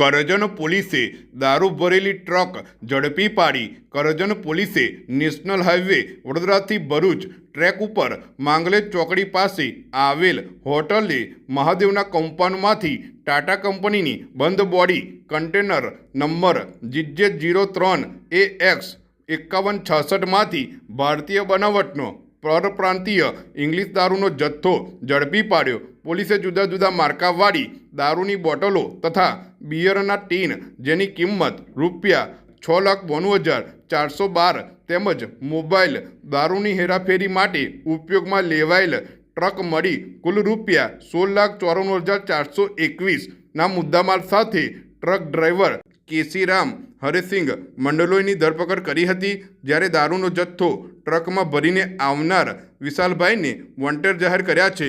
કરજણ પોલીસે દારૂ ભરેલી ટ્રક ઝડપી પાડી. કરજણ પોલીસે નેશનલ હાઈવે વડોદરાથી ભરૂચ ટ્રેક ઉપર માંગલેજ ચોકડી પાસે આવેલ હોટલે મહાદેવના કંપાઉન્ડમાંથી ટાટા કંપનીની બંધ body container number GJ zero ત્રણ એ એક્સ એકાવન છાસઠમાંથી ભારતીય બનાવટનો પરપ્રાંતીય ઇંગ્લિશ દારૂનો જથ્થો ઝડપી પાડ્યો. પોલીસે જુદા જુદા માર્કાવાળી દારૂની બોટલો તથા બિયરના ટીન જેની કિંમત રૂપિયા છ લાખ બોણું હજાર ચારસો બાર તેમજ મોબાઈલ દારૂની હેરાફેરી માટે ઉપયોગમાં લેવાયેલ ટ્રક મળી કુલ રૂપિયા સોળ લાખ ચોરાણું હજાર ચારસો એકવીસના મુદ્દામાલ સાથે ટ્રક ડ્રાઈવર કેસીરામ હરેસિંગ મંડલોઈની ધરપકડ કરી હતી જ્યારે દારૂનો જથ્થો ટ્રકમાં ભરીને આવનાર વિશાલભાઈને વોન્ટેડ જાહેર કર્યા છે.